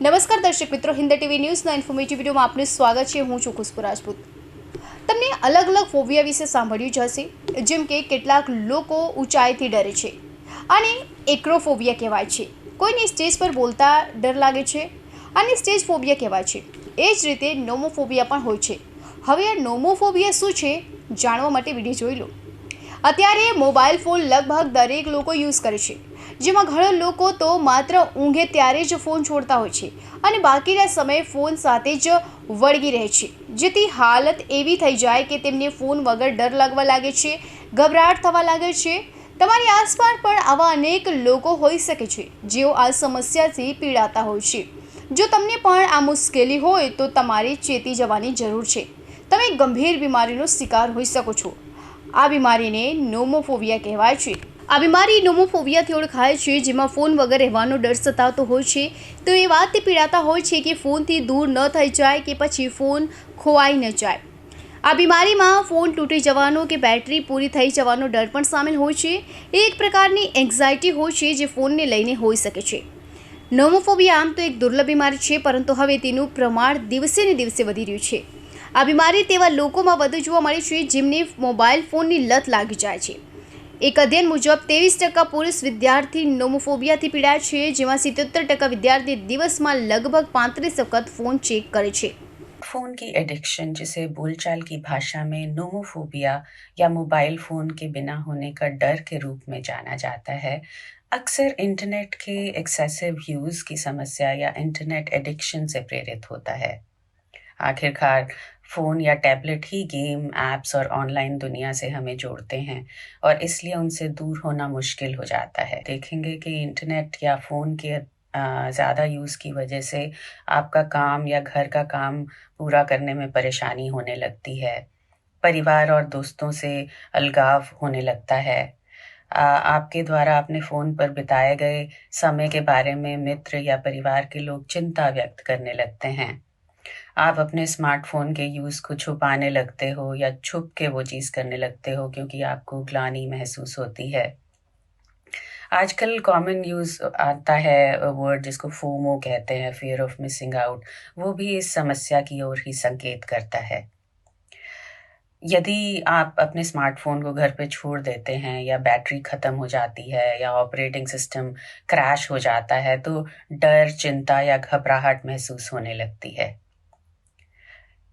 નમસ્કાર દર્શક મિત્રો, હિન્દ ટીવી ન્યૂઝના ઇન્ફોર્મેટિવ વિડીયોમાં આપનું સ્વાગત છે. હું છું ખુશ્બુ રાજપૂત. તમને અલગ અલગ ફોબિયા વિશે સાંભળ્યું જ હશે, જેમ કે કેટલાક લોકો ઊંચાઈથી ડરે છે અને એક્રોફોબિયા કહેવાય છે. કોઈને સ્ટેજ પર બોલતા ડર લાગે છે અને સ્ટેજ ફોબિયા કહેવાય છે. એ જ રીતે નોમોફોબિયા પણ હોય છે. હવે આ નોમોફોબિયા શું છે, જાણવા માટે વીડિયો જોઈ લો. અત્યારે મોબાઈલ ફોન લગભગ દરેક લોકો યુઝ કરે છે. જેમાં ઘણા લોકો તો માત્ર ઊંઘે ત્યારે જ ફોન છોડતા હોય છે અને બાકીના સમયે ફોન સાથે જ વળગી રહે છે. જેથી હાલત એવી થઈ જાય કે તેમને ફોન વગર ડર લાગવા લાગે છે, ગભરાટ થવા લાગે છે. તમારી આસપાસ પણ આવા અનેક લોકો હોઈ શકે છે, જેઓ આ સમસ્યાથી પીડાતા હોય છે. જો તમને પણ આ મુશ્કેલી હોય તો તમારે ચેતી જવાની જરૂર છે. તમે ગંભીર બીમારીનો શિકાર હોઈ શકો છો. આ બીમારીને નોમોફોબિયા કહેવાય છે. આ બીમારી નોમોફોવિયાથી ઓળખાય છે, જેમાં ફોન વગર રહેવાનો ડર સતાવતો હોય છે. તો એ વાતથી પીડાતા હોય છે કે ફોનથી દૂર ન થઈ જાય કે પછી ફોન ખોવાઈ ન જાય. આ બીમારીમાં ફોન તૂટી જવાનો કે બેટરી પૂરી થઈ જવાનો ડર પણ સામેલ હોય છે. એક પ્રકારની એન્ઝાયટી હોય છે જે ફોનને લઈને હોઈ શકે છે. નોમોફોબિયા આમ તો એક દુર્લભ બીમારી છે, પરંતુ હવે તેનું પ્રમાણ દિવસે ને દિવસે વધી રહ્યું છે. આ બીમારી તેવા લોકોમાં વધુ જોવા મળે છે, જેમને મોબાઈલ ફોનની લત લાગી જાય છે. એક અધ્યયન મુજબ ત્રેવીસ ટકા પુરુષ વિદ્યાર્થી નોમોફોબિયાથી પીડાય છે જેમાં સિત્તોતેર ટકા વિદ્યાર્થી દિવસમાં લગભગ પાંત્રીસ વખત ફોન ચેક કરે છે फ़ोन की एडिक्शन जिसे बोलचाल की भाषा में नोमोफोबिया या मोबाइल फ़ोन के बिना होने का डर के रूप में जाना जाता है अक्सर इंटरनेट के एक्सेसिव यूज़ की समस्या या इंटरनेट एडिक्शन से प्रेरित होता है आखिरकार फ़ोन या टैबलेट ही गेम, ऐप्स और ऑनलाइन दुनिया से हमें जोड़ते हैं और इसलिए उनसे दूर होना मुश्किल हो जाता है। देखेंगे कि इंटरनेट या फ़ोन के ज़्यादा यूज़ की वजह से आपका काम या घर का काम पूरा करने में परेशानी होने लगती है। परिवार और दोस्तों से अलगाव होने लगता है। आपके द्वारा अपने फ़ोन पर बिताए गए समय के बारे में मित्र या परिवार के लोग चिंता व्यक्त करने लगते हैं। आप अपने स्मार्टफ़ोन के यूज़ को छुपाने लगते हो या छुप के वो चीज़ करने लगते हो क्योंकि आपको ग्लानी महसूस होती है। आजकल कॉमन यूज़ आता है वर्ड जिसको फोमो कहते हैं फियर ऑफ़ मिसिंग आउट वो भी इस समस्या की ओर ही संकेत करता है। यदि आप अपने स्मार्टफ़ोन को घर पे छोड़ देते हैं या बैटरी ख़त्म हो जाती है या ऑपरेटिंग सिस्टम क्रैश हो जाता है तो डर, चिंता या घबराहट महसूस होने लगती है।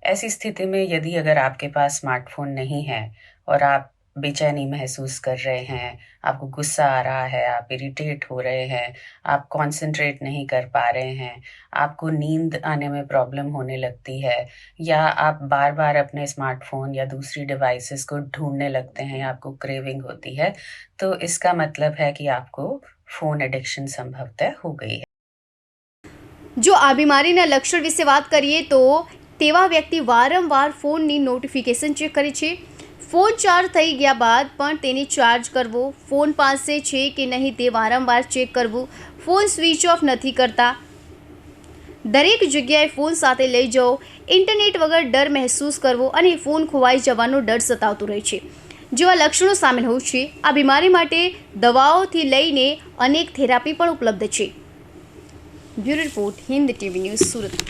ऐसी स्थिति में यदि अगर आपके पास स्मार्टफोन नहीं है और आप बेचैनी महसूस कर रहे हैं आपको गुस्सा आ रहा है आप इरिटेट हो रहे हैं आप कंसंट्रेट नहीं कर पा रहे हैं आपको नींद आने में प्रॉब्लम होने लगती है या आप बार बार अपने स्मार्टफोन या दूसरी डिवाइसेस को ढूंढने लगते हैं आपको क्रेविंग होती है तो इसका मतलब है कि आपको फ़ोन एडिक्शन संभवतः हो गई है જો આ બીમારીના લક્ષણ વિશે વાત કરીએ તો તેવા વ્યક્તિ વારંવાર ફોનની નોટિફિકેશન ચેક કરે છે. ફોન ચાર્જ થઈ ગયા બાદ પણ તેને ચાર્જ કરવો, ફોન પાસે છે કે નહીં તે વારંવાર ચેક કરવું, ફોન સ્વિચ ઓફ નથી કરતા. દરેક જગ્યાએ ફોન સાથે લઈ જવો ઇન્ટરનેટ વગર ડર મહેસૂસ કરવો અને ફોન ખોવાઈ જવાનો ડર સતાવતો રહે છે. જેવા લક્ષણો સામેલ હોય છે આ બીમારી માટે દવાઓથી લઈને અનેક થેરાપી પણ ઉપલબ્ધ છે. Bureau report, Hind TV news Surat.